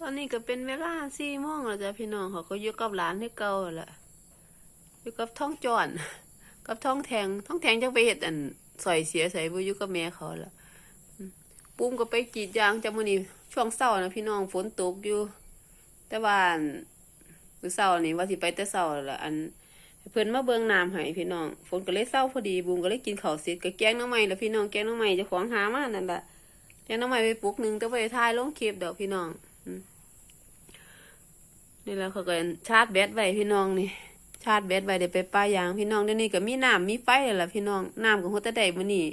ตอนนี้ก็เป็นเวลาสี่โมงแล้วจ้ะพี่น้องเขาก็อยู่กับหลานให้เก่าแหละอยู่กับท้องจอน กับท้องแทงท้องแทงจังไปเฮ็ดอันสอยเสียใส่บ่อยู่กับแม่เขาละปุ้มก็ไปกรีดยางจังมื้อนี้ช่วงเช้านะพี่น้องฝนตกอยู่ แต่ว่าอันมื้อเช้านี่ว่าสิไปแต่เช้าแล้วล่ะอันเพิ่นมาเบิ่งน้ำให้พี่น้องฝนก็เลยเศร้าพอดีบูมก็เลยกินข้าวเสร็จก็แกงน้ำใหม่แล้วพี่น้องแกงน้ำใหม่จะของหามานั่นแหละแกงน้ำใหม่ไปปลุกหนึ่งแต่ไปถ่ายลงคลิปเดี๋ยวพี่น้อง นี่แล้วเขาก็ชาร์จแบตไว้พี่น้องนี่ ชาร์จแบตไว้เดี๋ยวไปป้ายางพี่น้องเดี๋ยวนี้ก็มีน้ำมีไฟแล้วล่ะพี่น้องน้ำของหัวตะไดมื้อนี้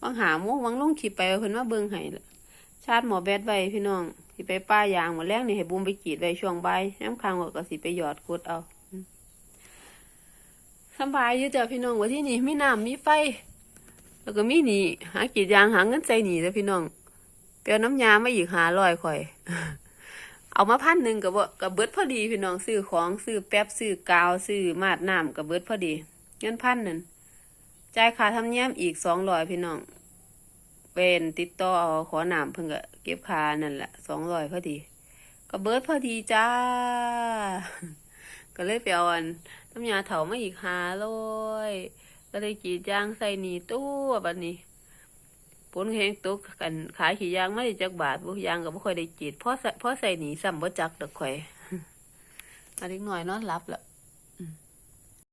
บางหาโมงบางลงคลิปไปว่าเพิ่นมาเบิ่งให้ละชาร์จหมอแบตไว้พี่น้องสิไปป้ายางหมดแรกนี่ให้บูมไปกีดไว้ช่วงใบน้ำค้างก็สิไปหยอดกดเอาสบายอยู่จ้ะพี่น้องว่าที่นี่มีน้ำมีไฟ แล้วก็มีหนีหากีดยางหาเงินใส่หนีแล้วพี่น้อง เปียวน้ำยามาอีกหาลอยข่อย เอามาพันหนึ่งกับกับเบิดพอดีพี่น้องซื้อของซื้อแป๊บซื้อกาวซื้อมาดน้ำกับเบิดพอดี เงินพันนั่นจ่ายค่าธรรมเนียมอีกสองร้อยพี่น้อง เป็นติดต่อเอาขอน้ำเพิ่งก็เก็บค่านั่นแหละสองร้อยพอดีก็เบิดพอดีจ้า ก็เลยไปเอาอันน้ำยาเถามาอีกหาลอยก็เลยกีดยางใส่หนีตู้แบัดนี้ ผลแหงตกกันขายขี่ยางไม่ได้จักบาทบุยางก็บ่ค่อยได้จีดเพราะใส่เพราะใส่หนีซ้ำบ่จักดอกข่อยอันนี้หน่อยนอนหลับแล้ว